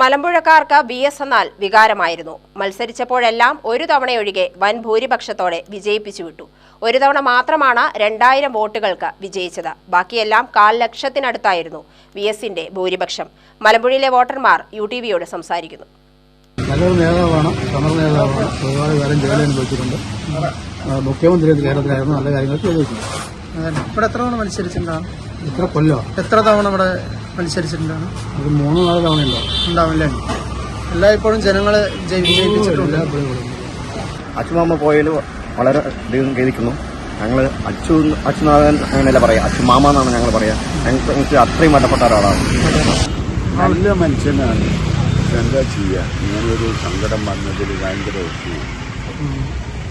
മലമ്പുഴക്കാർക്ക് B S എന്നാൽ വികാരമായിരുന്നു. മത്സരിച്ചപ്പോഴെല്ലാം ഒരു തവണയൊഴികെ വൻ ഭൂരിപക്ഷത്തോടെ വിജയിപ്പിച്ചു വിട്ടു. ഒരു തവണ മാത്രമാണ് രണ്ടായിരം വോട്ടുകൾക്ക് വിജയിച്ചത്. ബാക്കിയെല്ലാം കാൽ ലക്ഷത്തിനടുത്തായിരുന്നു വി എസിന്റെ ഭൂരിപക്ഷം. മലമ്പുഴയിലെ വോട്ടർമാർ യു ടി വിയോട് സംസാരിക്കുന്നു. നല്ലൊരു നേതാവാണ് സമര നേതാവാണ്. ഒരുപാട് കാര്യം ജയിലിൽ അനുഭവിച്ചിട്ടുണ്ട് മുഖ്യമന്ത്രി കേരളത്തിലായിരുന്നു നല്ല കാര്യങ്ങൾ അതന്നെ. ഇവിടെ എത്ര തവണ മത്സരിച്ചിട്ടുണ്ടാവും ഇത്ര കൊല്ലോ. എത്ര തവണ ഇവിടെ മത്സരിച്ചിട്ടുണ്ടാവും ഒരു മൂന്ന് നാല് തവണ ഉണ്ടാവും ഉണ്ടാവില്ലേ എല്ലായ്പ്പോഴും ജനങ്ങളെ ജയി- ജയിപ്പിച്ചിട്ടുണ്ട്. അച്ചുമാമ പോയതിൽ വളരെ അധികം ഖേദിക്കുന്നു. ഞങ്ങൾ അച്ചു അച്ഛനാഥൻ അങ്ങനെയല്ല പറയാ. അച്ചുമാമ എന്നാണ് ഞങ്ങൾ പറയാം. ഞങ്ങൾക്ക് എനിക്ക് അത്രയും വേണ്ടപ്പെട്ട ഒരാളാണ്. നല്ല മനുഷ്യനാണ്. എന്താ ചെയ്യുക ഇങ്ങനൊരു സങ്കടം വന്നതിൽ ഭയങ്കര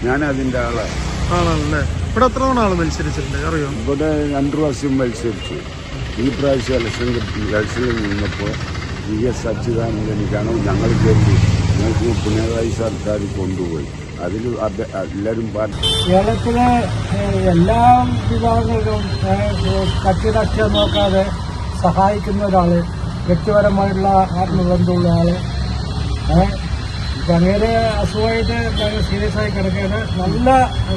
ഞാൻ അതിന്റെ ആളാണ് ആണല്ലേ? ഇവിടെ എത്ര തവണ ആൾ മത്സരിച്ചിട്ടുണ്ട്? അറിയോ? ഇവിടെ രണ്ടു പ്രാവശ്യം മത്സരിച്ചു. ഈ പ്രാവശ്യം ഇലക്ഷൻ ഇലക്ഷനിൽ നിന്നപ്പോൾ വി എസ് അച്യുതാനന്ദനിക്കാണ് ഞങ്ങൾ കയറി ഞങ്ങൾക്ക് പിണറായി സർക്കാർ കൊണ്ടുപോയി. അതിൽ എല്ലാവരും കേരളത്തിലെ എല്ലാ വിഭാഗങ്ങളിലും കക്ഷി കക്ഷിരാഷ്ട്രീയം നോക്കാതെ സഹായിക്കുന്ന ഒരാൾ വ്യക്തിപരമായിട്ടുള്ള ആത്മബന്ധമുള്ള ഇപ്പൊ അങ്ങനെ അസുഖമായിട്ട് സീരിയസ് ആയി കിടക്കുകയാണ്. നല്ല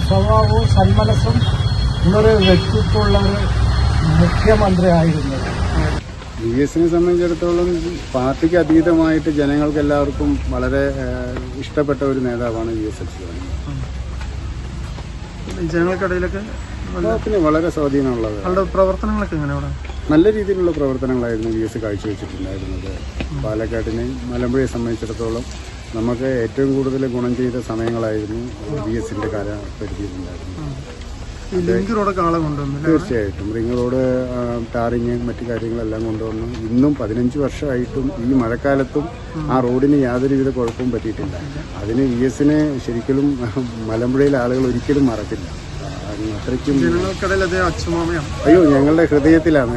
സ്വഭാവവും സന്മനസ്സും ഉള്ളൊരു വ്യക്തിത്വമുള്ള ഒരു മുഖ്യമന്ത്രി ആയിരുന്നു വി എസിനെ സംബന്ധിച്ചിടത്തോളം പാർട്ടിക്ക് അതീതമായിട്ട് ജനങ്ങൾക്ക് എല്ലാവർക്കും വളരെ ഇഷ്ടപ്പെട്ട ഒരു നേതാവാണ് വി എസ് എഫ് ഈ ജനങ്ങൾക്കിടയിലൊക്കെ പിന്നെ വളരെ സ്വാധീനമുള്ളത്. പ്രവർത്തനങ്ങളൊക്കെ നല്ല രീതിയിലുള്ള പ്രവർത്തനങ്ങളായിരുന്നു വി എസ് കാഴ്ചവെച്ചിട്ടുണ്ടായിരുന്നത്. പാലക്കാട്ടിനെ മലമ്പുഴയെ സംബന്ധിച്ചിടത്തോളം നമുക്ക് ഏറ്റവും കൂടുതൽ ഗുണം ചെയ്ത സമയങ്ങളായിരുന്നു വി എസിന്റെ കാലപരിധിയിലുണ്ടായിരുന്നത് തീർച്ചയായിട്ടും. റിംഗ് റോഡ് ടാറിങ് മറ്റു കാര്യങ്ങളെല്ലാം കൊണ്ടുവന്നു. ഇന്നും പതിനഞ്ച് വർഷമായിട്ടും ഈ മഴക്കാലത്തും ആ റോഡിന് യാതൊരുവിധ കുഴപ്പവും പറ്റിയിട്ടില്ല. അതിന് വി എസിനെ ശരിക്കും മലമ്പുഴയിലെ ആളുകൾ ഒരിക്കലും മറക്കില്ല. അത്രയ്ക്കും അയ്യോ ഞങ്ങളുടെ ഹൃദയത്തിലാണ്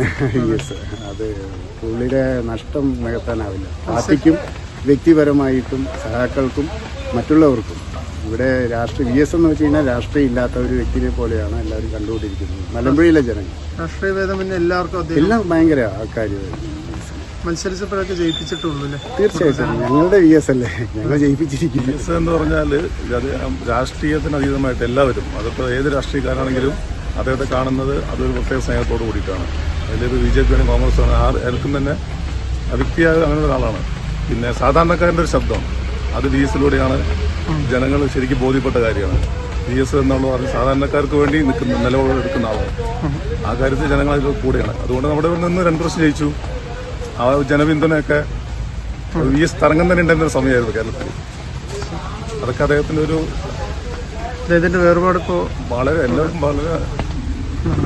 യെസ് അത് പുള്ളിയുടെ നഷ്ടം നികത്താനാവില്ല. പാർട്ടിക്കും വ്യക്തിപരമായിട്ടും സഹാക്കൾക്കും മറ്റുള്ളവർക്കും ഇവിടെ രാഷ്ട്രീയ വി എസ് എന്ന് വെച്ച് കഴിഞ്ഞാൽ രാഷ്ട്രീയം ഇല്ലാത്ത ഒരു വ്യക്തിയെ പോലെയാണ് എല്ലാവരും കണ്ടുകൊണ്ടിരിക്കുന്നത്. മലമ്പുഴയിലെ ജനങ്ങൾ. രാഷ്ട്രീയ ഭേദം പിന്നെ എല്ലാവർക്കും അദ്ദേഹം എല്ലാം ഭയങ്കര മത്സരിച്ചപ്പോഴൊക്കെ ജയിപ്പിച്ചിട്ടുള്ളൂ തീർച്ചയായിട്ടും. ഞങ്ങളുടെ വി എസ് അല്ലേ? ഞങ്ങൾ ജയിപ്പിച്ചിരിക്കുന്നു. എസ് എന്ന് പറഞ്ഞാൽ രാഷ്ട്രീയത്തിന് അതീതമായിട്ട് എല്ലാവരും അതിപ്പോൾ ഏത് രാഷ്ട്രീയക്കാരാണെങ്കിലും അദ്ദേഹത്തെ കാണുന്നത് അതൊരു പ്രത്യേക സ്നേഹത്തോട് കൂടിയിട്ടാണ്. അതിലൊരു ബി ജെ പി ആണ് കോൺഗ്രസ് ആണ് ആർ ആർക്കും തന്നെ വ്യക്തിയായ അങ്ങനെ ഒരാളാണ്. പിന്നെ സാധാരണക്കാരന്റെ ഒരു ശബ്ദം അത് ഡി എസിലൂടെയാണ് ജനങ്ങൾ ശരിക്കും ബോധ്യപ്പെട്ട കാര്യമാണ്. പി എസ് എന്നുള്ള പറഞ്ഞ സാധാരണക്കാർക്ക് വേണ്ടി നിൽക്കുന്ന നിലപാടെടുക്കുന്ന ആളാണ്. ആ കാര്യത്തിൽ ജനങ്ങൾ അതിൽ കൂടെയാണ്. അതുകൊണ്ട് നമ്മുടെ ഇവിടെ നിന്ന് രണ്ട് വർഷം ജയിച്ചു. ആ ജനപിന്തുണയൊക്കെ വി എസ് തരംഗം തന്നെ ഉണ്ടായിരുന്ന സമയമായിരുന്നു കേരളത്തിൽ. അതൊക്കെ അദ്ദേഹത്തിന്റെ ഒരു അദ്ദേഹത്തിന്റെ വേർപാട് ഇപ്പോൾ വളരെ എല്ലാവർക്കും വളരെ